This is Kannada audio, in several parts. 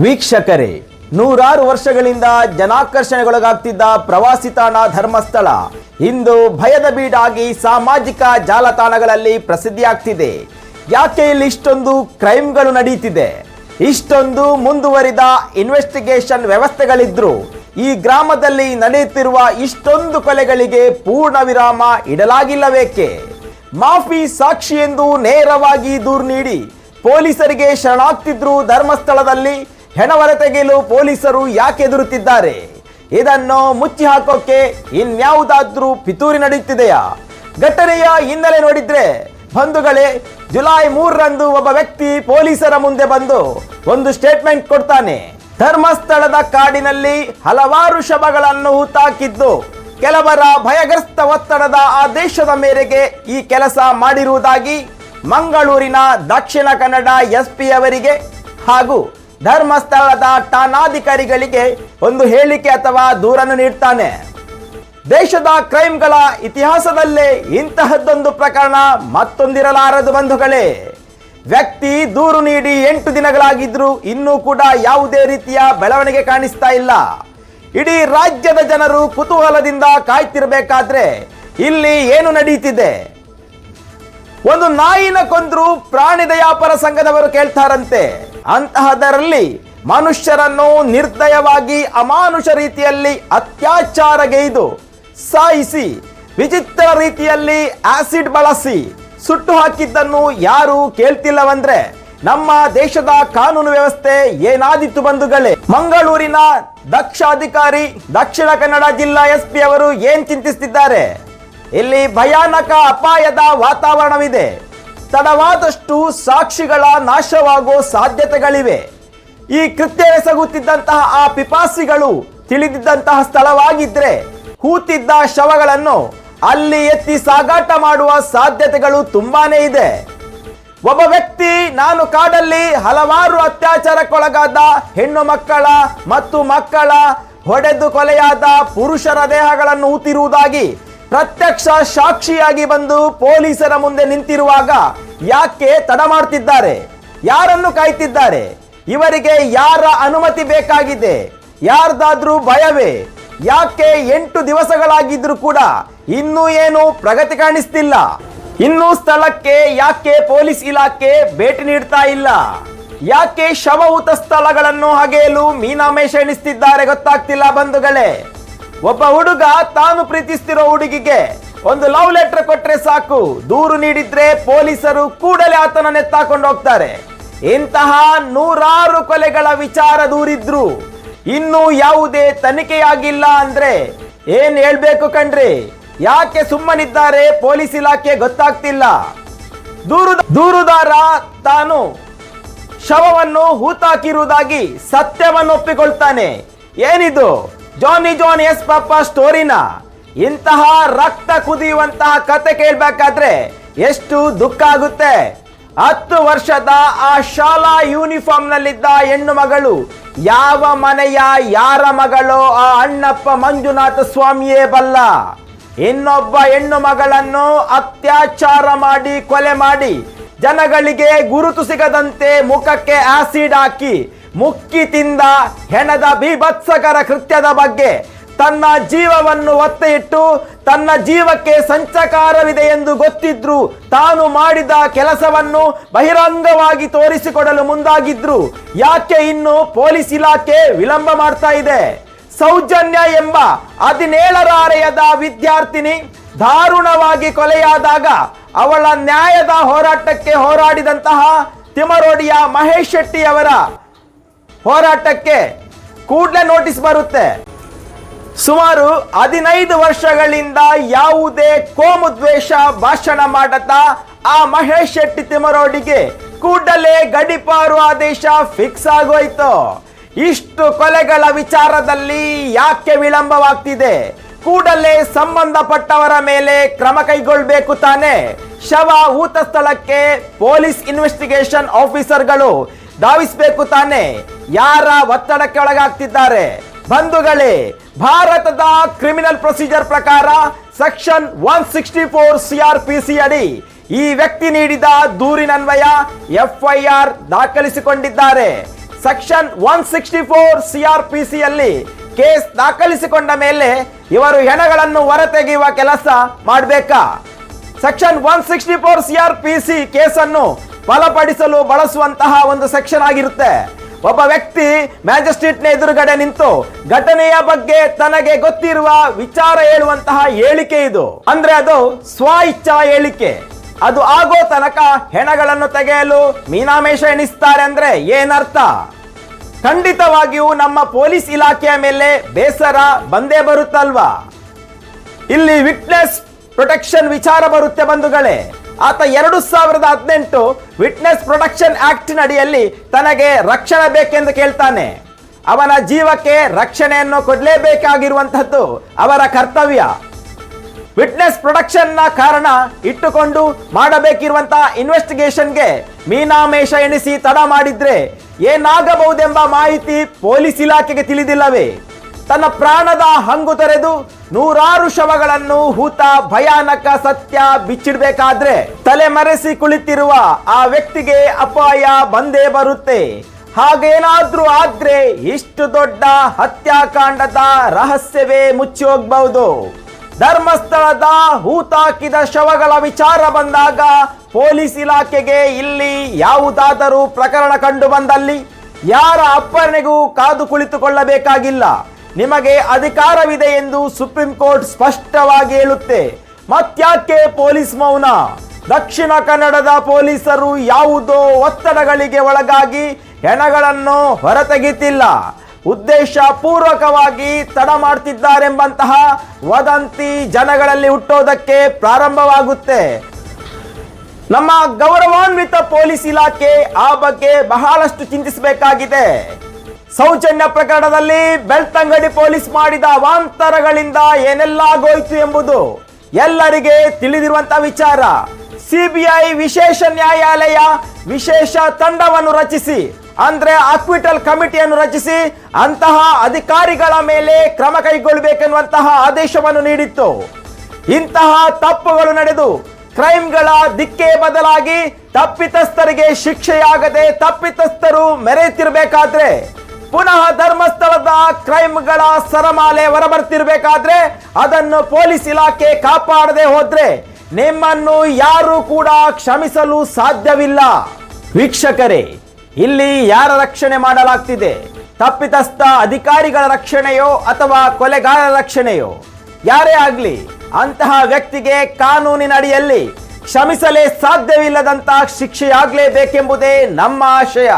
ವೀಕ್ಷಕರೇ, ನೂರಾರು ವರ್ಷಗಳಿಂದ ಜನಾಕರ್ಷಣೆಗೊಳಗಾಗ್ತಿದ್ದ ಪ್ರವಾಸಿ ತಾಣ ಧರ್ಮಸ್ಥಳ ಇಂದು ಭಯದ ಬೀಡಾಗಿ ಸಾಮಾಜಿಕ ಜಾಲತಾಣಗಳಲ್ಲಿ ಪ್ರಸಿದ್ಧಿಯಾಗ್ತಿದೆ. ಯಾಕೆ ಇಲ್ಲಿ ಇಷ್ಟೊಂದು ಕ್ರೈಮ್ಗಳು ನಡೀತಿದೆ? ಇಷ್ಟೊಂದು ಮುಂದುವರಿದ ಇನ್ವೆಸ್ಟಿಗೇಷನ್ ವ್ಯವಸ್ಥೆಗಳಿದ್ರು. ಈ ಗ್ರಾಮದಲ್ಲಿ ನಡೆಯುತ್ತಿರುವ ಇಷ್ಟೊಂದು ಕೊಲೆಗಳಿಗೆ ಪೂರ್ಣ ವಿರಾಮ ಇಡಲಾಗಿಲ್ಲವೇಕೆ? ಮಾಫಿ ಸಾಕ್ಷಿ ಎಂದು ನೇರವಾಗಿ ದೂರು ನೀಡಿ ಪೊಲೀಸರಿಗೆ ಶರಣಾಗ್ತಿದ್ರು ಧರ್ಮಸ್ಥಳದಲ್ಲಿ ಹೆಣವರ ತೆಗೆಯಲು ಪೊಲೀಸರು ಯಾಕೆ ಎದುರುತ್ತಿದ್ದಾರೆ? ಇದನ್ನು ಮುಚ್ಚಿ ಹಾಕೋಕೆ ಇನ್ಯಾವುದಾದ್ರೂ ಪಿತೂರಿ ನಡೆಯುತ್ತಿದೆಯಾ? ಘಟನೆಯ ಹಿನ್ನೆಲೆ ನೋಡಿದ್ರೆ, ಬಂಧುಗಳೇ, ಜುಲೈ ಮೂರರಂದು ಒಬ್ಬ ವ್ಯಕ್ತಿ ಪೊಲೀಸರ ಮುಂದೆ ಬಂದು ಒಂದು ಸ್ಟೇಟ್ಮೆಂಟ್ ಕೊಡ್ತಾನೆ. ಧರ್ಮಸ್ಥಳದ ಕಾಡಿನಲ್ಲಿ ಹಲವಾರು ಶವಗಳನ್ನು ಹೂತಾಕಿದ್ದು, ಕೆಲವರ ಭಯಗ್ರಸ್ತ ಒತ್ತಡದ ಆದೇಶದ ಮೇರೆಗೆ ಈ ಕೆಲಸ ಮಾಡಿರುವುದಾಗಿ ಮಂಗಳೂರಿನ ದಕ್ಷಿಣ ಕನ್ನಡ ಎಸ್ಪಿ ಅವರಿಗೆ ಹಾಗೂ ಧರ್ಮಸ್ಥಳದ ಠಾಣಾಧಿಕಾರಿಗಳಿಗೆ ಒಂದು ಹೇಳಿಕೆ ಅಥವಾ ದೂರನ್ನು ನೀಡ್ತಾನೆ. ದೇಶದ ಕ್ರೈಮ್ಗಳ ಇತಿಹಾಸದಲ್ಲೇ ಇಂತಹದ್ದೊಂದು ಪ್ರಕರಣ ಮತ್ತೊಂದಿರಲಾರದು ಬಂಧುಗಳೇ. ವ್ಯಕ್ತಿ ದೂರು ನೀಡಿ ಎಂಟು ದಿನಗಳಾಗಿದ್ರೂ ಇನ್ನೂ ಕೂಡ ಯಾವುದೇ ರೀತಿಯ ಬೆಳವಣಿಗೆ ಕಾಣಿಸ್ತಾ ಇಲ್ಲ. ಇಡೀ ರಾಜ್ಯದ ಜನರು ಕುತೂಹಲದಿಂದ ಕಾಯ್ತಿರಬೇಕಾದ್ರೆ ಇಲ್ಲಿ ಏನು ನಡೆಯುತ್ತಿದೆ ಒಂದು ನಾಯಿನ ಕೊಂದ್ರು ಪ್ರಾಣಿ ದಯಾಪರ ಸಂಘದವರು ಕೇಳ್ತಾರಂತೆ. ಅಂತಹದರಲ್ಲಿ ಮನುಷ್ಯರನ್ನು ನಿರ್ದಯವಾಗಿ ಅಮಾನುಷ ರೀತಿಯಲ್ಲಿ ಅತ್ಯಾಚಾರಗೈದು ಸಾಯಿಸಿ, ವಿಚಿತ್ರ ರೀತಿಯಲ್ಲಿ ಆಸಿಡ್ ಬಳಸಿ ಸುಟ್ಟು ಹಾಕಿದ್ದನ್ನು ಯಾರು ಕೇಳ್ತಿಲ್ಲವಂದ್ರೆ ನಮ್ಮ ದೇಶದ ಕಾನೂನು ವ್ಯವಸ್ಥೆ ಏನಾದಿತ್ತು ಬಂಧುಗಳೇ? ಮಂಗಳೂರಿನ ದಕ್ಷ ಅಧಿಕಾರಿ ದಕ್ಷಿಣ ಕನ್ನಡ ಜಿಲ್ಲಾ ಎಸ್ ಪಿ ಅವರು ಏನ್ ಚಿಂತಿಸ್ತಿದ್ದಾರೆ? ಇಲ್ಲಿ ಭಯಾನಕ ಅಪಾಯದ ವಾತಾವರಣವಿದೆ. ತಡವಾದಷ್ಟು ಸಾಕ್ಷಿಗಳ ನಾಶವಾಗೋ ಸಾಧ್ಯತೆಗಳಿವೆ. ಈ ಕೃತ್ಯ ಎಸಗುತ್ತಿದ್ದಂತಹ ಆ ಪಿಪಾಸಿಗಳು ತಿಳಿದಿದ್ದಂತಹ ಸ್ಥಳವಾಗಿದ್ರೆ ಹೂತಿದ್ದ ಶವಗಳನ್ನು ಅಲ್ಲಿ ಎತ್ತಿ ಸಾಗಾಟ ಮಾಡುವ ಸಾಧ್ಯತೆಗಳು ತುಂಬಾನೇ ಇದೆ. ಒಬ್ಬ ವ್ಯಕ್ತಿ, ನಾನು ಕಾಡಲ್ಲಿ ಹಲವಾರು ಅತ್ಯಾಚಾರಕ್ಕೊಳಗಾದ ಹೆಣ್ಣು ಮಕ್ಕಳ ಮತ್ತು ಮಕ್ಕಳ ಹೊಡೆದು ಕೊಲೆಯಾದ ಪುರುಷರ ದೇಹಗಳನ್ನು ಊತಿರುವುದಾಗಿ ಪ್ರತ್ಯಕ್ಷ ಸಾಕ್ಷಿಯಾಗಿ ಬಂದು ಪೊಲೀಸರ ಮುಂದೆ ನಿಂತಿರುವಾಗ ಯಾಕೆ ತಡ ಮಾಡ್ತಿದ್ದಾರೆ? ಯಾರನ್ನು ಕಾಯ್ತಿದ್ದಾರೆ? ಇವರಿಗೆ ಯಾರ ಅನುಮತಿ ಬೇಕಾಗಿದೆ? ಯಾರ್ದಾದ್ರೂ ಭಯವೇ? ಯಾಕೆ ಎಂಟು ದಿವಸಗಳಾಗಿದ್ರು ಕೂಡ ಇನ್ನೂ ಏನು ಪ್ರಗತಿ ಕಾಣಿಸ್ತಿಲ್ಲ? ಇನ್ನೂ ಸ್ಥಳಕ್ಕೆ ಯಾಕೆ ಪೊಲೀಸ್ ಇಲಾಖೆ ಭೇಟಿ ನೀಡ್ತಾ ಇಲ್ಲ? ಯಾಕೆ ಶವಹುತ ಸ್ಥಳಗಳನ್ನು ಹಗೆಯಲು ಮೀನಾಮೇಷ ಎಣಿಸ್ತಿದ್ದಾರೆ ಗೊತ್ತಾಗ್ತಿಲ್ಲ ಬಂಧುಗಳೇ. ಒಬ್ಬ ಹುಡುಗ ತಾನು ಪ್ರೀತಿಸ್ತಿರೋ ಹುಡುಗಿಗೆ ಒಂದು ಲವ್ ಲೆಟರ್ ಕೊಟ್ರೆ ಸಾಕು. ದೂರು ನೀಡಿದ್ರೆ ಪೊಲೀಸರು ಕೂಡಲೇ ಆತನ ಎತ್ತಾಕೊಂಡು ಹೋಗ್ತಾರೆ. ಇಂತಹ ನೂರಾರು ಕೊಲೆಗಳ ವಿಚಾರ ದೂರಿದ್ರು. ಇನ್ನೂ ಯಾವುದೇ ತನಿಖೆಯಾಗಿಲ್ಲ ಅಂದ್ರೆ ಏನ್ ಹೇಳ್ಬೇಕು ಕಣ್ರಿ? ಯಾಕೆ ಸುಮ್ಮನಿದ್ದಾರೆ? ಪೊಲೀಸ್ ಇಲಾಖೆ ಗೊತ್ತಾಗ್ತಿಲ್ಲ. ದೂರು ದೂರುದಾರ ತಾನು ಶವವನ್ನು ಹೂತಾಕಿರುವುದಾಗಿ ಸತ್ಯವನ್ನು ಒಪ್ಪಿಕೊಳ್ತಾನೆ. ಏನಿದು? ಜಾನಿ ಜಾನ್ ಎಸ್ ಪಾಪ ಸ್ಟೋರಿನ ಇಂತಹ ರಕ್ತ ಕುದಿಯುವಂತಹ ಕತೆ ಕೇಳಬೇಕಾದ್ರೆ ಎಷ್ಟು ದುಃಖ ಆಗುತ್ತೆ? ಹತ್ತು ವರ್ಷದ ಆ ಶಾಲಾ ಯೂನಿಫಾರ್ಮ್ ನಲ್ಲಿದ್ದ ಹೆಣ್ಣು ಮಗಳು ಯಾವ ಮನೆಯ ಯಾರ ಮಗಳೋ ಆ ಅಣ್ಣಪ್ಪ ಮಂಜುನಾಥ ಸ್ವಾಮಿಯೇ ಬಲ್ಲ. ಇನ್ನೊಬ್ಬ ಹೆಣ್ಣು ಮಗಳನ್ನು ಅತ್ಯಾಚಾರ ಮಾಡಿ ಕೊಲೆ ಮಾಡಿ ಜನಗಳಿಗೆ ಗುರುತು ಸಿಗದಂತೆ ಮುಖಕ್ಕೆ ಆಸಿಡ್ ಹಾಕಿ ಮುಕ್ಕಿ ತಿಂದ ಹೆಣದ ಬೀಭತ್ಸಕರ ಕೃತ್ಯದ ಬಗ್ಗೆ ತನ್ನ ಜೀವವನ್ನು ಒತ್ತೆ ಇಟ್ಟು ತನ್ನ ಜೀವಕ್ಕೆ ಸಂಚಕಾರವಿದೆ ಎಂದು ಗೊತ್ತಿದ್ರು ತಾನು ಮಾಡಿದ ಕೆಲಸವನ್ನು ಬಹಿರಂಗವಾಗಿ ತೋರಿಸಿಕೊಡಲು ಮುಂದಾಗಿದ್ರು. ಯಾಕೆ ಇನ್ನು ಪೊಲೀಸ್ ಇಲಾಖೆ ವಿಳಂಬ ಮಾಡ್ತಾ ಇದೆ? ಸೌಜನ್ಯ ಎಂಬ ಹದಿನೇಳರ ಅರೆಯದ ವಿದ್ಯಾರ್ಥಿನಿ ದಾರುಣವಾಗಿ ಕೊಲೆಯಾದಾಗ ಅವಳ ನ್ಯಾಯದ ಹೋರಾಟಕ್ಕೆ ಹೋರಾಡಿದಂತಹ ತಿಮರೋಡಿಯ ಮಹೇಶ್ ಶೆಟ್ಟಿ ಅವರ ಹೋರಾಟಕ್ಕೆ ಕೂಡಲೇ ನೋಟಿಸ್ ಬರುತ್ತೆ. ಸುಮಾರು ಹದಿನೈದು ವರ್ಷಗಳಿಂದ ಯಾವುದೇ ಕೋಮು ದ್ವೇಷ ಭಾಷಣ ಮಾಡದ ಆ ಮಹೇಶ್ ಶೆಟ್ಟಿ ತಿಮರೋಡಿಗೆ ಕೂಡಲೇ ಗಡಿಪಾರು ಆದೇಶ ಫಿಕ್ಸ್ ಆಗೋಯ್ತು. ಇಷ್ಟು ಕೊಲೆಗಳ ವಿಚಾರದಲ್ಲಿ ಯಾಕೆ ವಿಳಂಬವಾಗ್ತಿದೆ? ಕೂಡಲೇ ಸಂಬಂಧಪಟ್ಟವರ ಮೇಲೆ ಕ್ರಮ ಕೈಗೊಳ್ಬೇಕು ತಾನೆ. ಶವ ಊತ ಸ್ಥಳಕ್ಕೆ ಪೊಲೀಸ್ ಇನ್ವೆಸ್ಟಿಗೇಷನ್ ಆಫೀಸರ್ಗಳು ಧಾವಿಸಬೇಕು ತಾನೆ. ಯಾರ ಒತ್ತಡಕ್ಕೆ ಒಳಗಾಗ್ತಿದ್ದಾರೆ? ಬಂಧುಗಳೇ, ಭಾರತದ ಕ್ರಿಮಿನಲ್ ಪ್ರೊಸೀಜರ್ ಪ್ರಕಾರ section one sixty four CR P C ಅಡಿ ಈ ವ್ಯಕ್ತಿ ನೀಡಿದ ದೂರಿನನ್ವಯ ಎಫ್ಐಆರ್ ದಾಖಲಿಸಿಕೊಂಡಿದ್ದಾರೆ. Section one sixty four case ದಾಖಲಿಸಿಕೊಂಡ ಮೇಲೆ ಇವರು ಹೆಣಗಳನ್ನು ಹೊರತೆಗೆಯುವ ಕೆಲಸ ಮಾಡಬೇಕಾ? Section one sixty four CRPC ಕೇಸನ್ನು ಬಲಪಡಿಸಲು ಬಳಸುವಂತಹ ಒಂದು ಸೆಕ್ಷನ್ ಆಗಿರುತ್ತೆ. ಒಬ್ಬ ವ್ಯಕ್ತಿ ಮ್ಯಾಜಿಸ್ಟ್ರೇಟ್ನ ಎದುರುಗಡೆ ನಿಂತು ಘಟನೆಯ ಬಗ್ಗೆ ತನಗೆ ಗೊತ್ತಿರುವ ವಿಚಾರ ಹೇಳುವಂತಹ ಹೇಳಿಕೆ ಇದು. ಅಂದ್ರೆ ಅದು ಸ್ವ ಇಚ್ಛಾ ಹೇಳಿಕೆ. ಅದು ಆಗೋ ತನಕ ಹೆಣಗಳನ್ನು ತೆಗೆಯಲು ಮೀನಾಮೇಷ ಎಣಿಸ್ತಾರೆ ಅಂದ್ರೆ ಏನರ್ಥ? ಖಂಡಿತವಾಗಿಯೂ ನಮ್ಮ ಪೊಲೀಸ್ ಇಲಾಖೆಯ ಮೇಲೆ ಬೇಸರ ಬಂದೇ ಬರುತ್ತಲ್ವಾ? ಇಲ್ಲಿ ವಿಟ್ನೆಸ್ ಪ್ರೊಟೆಕ್ಷನ್ ವಿಚಾರ ಬರುತ್ತೆ ಬಂಧುಗಳೇ. ಆತ ಎರಡು ಸಾವಿರದ ಹದಿನೆಂಟು ವಿಟ್ನೆಸ್ ಪ್ರೊಟೆಕ್ಷನ್ ಆಕ್ಟ್ ಅಡಿಯಲ್ಲಿ ತನಗೆ ರಕ್ಷಣೆ ಬೇಕೆಂದು ಕೇಳ್ತಾನೆ. ಅವನ ಜೀವಕ್ಕೆ ರಕ್ಷಣೆಯನ್ನು ಕೊಡಲೇಬೇಕಾಗಿರುವಂತಹದ್ದು ಅವರ ಕರ್ತವ್ಯ. ವಿಟ್ನೆಸ್ ಪ್ರೊಡಕ್ಷನ್ನ ಕಾರಣ ಇಟ್ಟುಕೊಂಡು ಮಾಡಬೇಕಿರುವಂತಹ ಇನ್ವೆಸ್ಟಿಗೇಷನ್ಗೆ ಮೀನಾಮೇಷ ಎಣಿಸಿ ತಡ ಮಾಡಿದ್ರೆ ಏನಾಗಬಹುದೆಂಬ ಮಾಹಿತಿ ಪೊಲೀಸ್ ಇಲಾಖೆಗೆ ತಿಳಿದಿಲ್ಲವೇ? ತನ್ನ ಪ್ರಾಣದ ಹಂಗು ತೊರೆದು ನೂರಾರು ಶವಗಳನ್ನು ಹೂತ ಭಯಾನಕ ಸತ್ಯ ಬಿಚ್ಚಿಡ್ಬೇಕಾದ್ರೆ ತಲೆಮರೆಸಿ ಕುಳಿತಿರುವ ಆ ವ್ಯಕ್ತಿಗೆ ಅಪಾಯ ಬಂದೇ ಬರುತ್ತೆ. ಹಾಗೇನಾದ್ರೂ ಆದ್ರೆ ಇಷ್ಟು ದೊಡ್ಡ ಹತ್ಯಾಕಾಂಡದ ರಹಸ್ಯವೇ ಮುಚ್ಚಿ ಹೋಗ್ಬಹುದು ಧರ್ಮಸ್ಥಳದ ಹೂತಾಕಿದ ಶವಗಳ ವಿಚಾರ ಬಂದಾಗ ಪೊಲೀಸ್ ಇಲಾಖೆಗೆ ಇಲ್ಲಿ ಯಾವುದಾದರೂ ಪ್ರಕರಣ ಕಂಡು ಬಂದಲ್ಲಿ ಯಾರ ಅಪ್ಪಣೆಗೂ ಕಾದು ಕುಳಿತುಕೊಳ್ಳಬೇಕಾಗಿಲ್ಲ. ನಿಮಗೆ ಅಧಿಕಾರವಿದೆ ಎಂದು ಸುಪ್ರೀಂ ಕೋರ್ಟ್ ಸ್ಪಷ್ಟವಾಗಿ ಹೇಳುತ್ತೆ. ಮತ್ಯಾಕೆ ಪೊಲೀಸ್ ಮೌನ? ದಕ್ಷಿಣ ಕನ್ನಡದ ಪೊಲೀಸರು ಯಾವುದೋ ಒತ್ತಡಗಳಿಗೆ ಒಳಗಾಗಿ ಹೆಣಗಳನ್ನು ಹೊರತೆಗಿತಿಲ್ಲ ಉದ್ದೇಶ ಪೂರ್ವಕವಾಗಿ ತಡ ಮಾಡ್ತಿದ್ದಾರೆಂಬಂತಹ ವದಂತಿ ಜನಗಳಲ್ಲಿ ಹುಟ್ಟೋದಕ್ಕೆ ಪ್ರಾರಂಭವಾಗುತ್ತೆ. ನಮ್ಮ ಗೌರವಾನ್ವಿತ ಪೊಲೀಸ್ ಇಲಾಖೆ ಆ ಬಗ್ಗೆ ಬಹಳಷ್ಟು ಚಿಂತಿಸಬೇಕಾಗಿದೆ. ಸೌಜನ್ಯ ಪ್ರಕರಣದಲ್ಲಿ ಬೆಳ್ತಂಗಡಿ ಪೊಲೀಸ್ ಮಾಡಿದ ಅವಾಂತರಗಳಿಂದ ಏನೆಲ್ಲ ಆಗೋಯ್ತು ಎಂಬುದು ಎಲ್ಲರಿಗೆ ತಿಳಿದಿರುವಂತ ವಿಚಾರ. ಸಿಬಿಐ ವಿಶೇಷ ನ್ಯಾಯಾಲಯ ವಿಶೇಷ ತಂಡವನ್ನು ರಚಿಸಿ, ಅಂದ್ರೆ ಅಕ್ವಿಟಲ್ ಕಮಿಟಿಯನ್ನು ರಚಿಸಿ ಅಂತಹ ಅಧಿಕಾರಿಗಳ ಮೇಲೆ ಕ್ರಮ ಕೈಗೊಳ್ಳಬೇಕೆನ್ನುವಂತಹ ಆದೇಶವನ್ನು ನೀಡಿತ್ತು. ಇಂತಹ ತಪ್ಪುಗಳು ನಡೆದು ಕ್ರೈಮ್ಗಳ ದಿಕ್ಕೇ ಬದಲಾಗಿ ತಪ್ಪಿತಸ್ಥರಿಗೆ ಶಿಕ್ಷೆಯಾಗದೆ ತಪ್ಪಿತಸ್ಥರು ಮೆರೆಯುತ್ತಿರಬೇಕಾದ್ರೆ ಪುನಃ ಧರ್ಮಸ್ಥಳದ ಕ್ರೈಮ್ಗಳ ಸರಮಾಲೆ ಹೊರಬರ್ತಿರ್ಬೇಕಾದ್ರೆ ಅದನ್ನು ಪೊಲೀಸ್ ಇಲಾಖೆ ಕಾಪಾಡದೆ ಹೋದ್ರೆ ನಿಮ್ಮನ್ನು ಯಾರು ಕೂಡ ಕ್ಷಮಿಸಲು ಸಾಧ್ಯವಿಲ್ಲ. ವೀಕ್ಷಕರೇ, ಇಲ್ಲಿ ಯಾರ ರಕ್ಷಣೆ ಮಾಡಲಾಗ್ತಿದೆ? ತಪ್ಪಿತಸ್ಥ ಅಧಿಕಾರಿಗಳ ರಕ್ಷಣೆಯೋ ಅಥವಾ ಕೊಲೆಗಾರರ ರಕ್ಷಣೆಯೋ? ಯಾರೇ ಆಗ್ಲಿ, ಅಂತಹ ವ್ಯಕ್ತಿಗೆ ಕಾನೂನಿನ ಅಡಿಯಲ್ಲಿ ಕ್ಷಮಿಸಲೇ ಸಾಧ್ಯವಿಲ್ಲದಂತಹ ಶಿಕ್ಷೆಯಾಗಲೇಬೇಕೆಂಬುದೇ ನಮ್ಮ ಆಶಯ.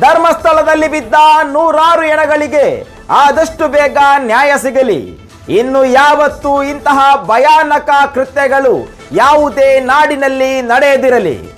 ಧರ್ಮಸ್ಥಳದಲ್ಲಿ ಬಿದ್ದ ನೂರಾರು ಎಣಗಳಿಗೆ ಆದಷ್ಟು ಬೇಗ ನ್ಯಾಯ ಸಿಗಲಿ. ಇನ್ನು ಯಾವತ್ತೂ ಇಂತಹ ಭಯಾನಕ ಕೃತ್ಯಗಳು ಯಾವುದೇ ನಾಡಿನಲ್ಲಿ ನಡೆಯದಿರಲಿ.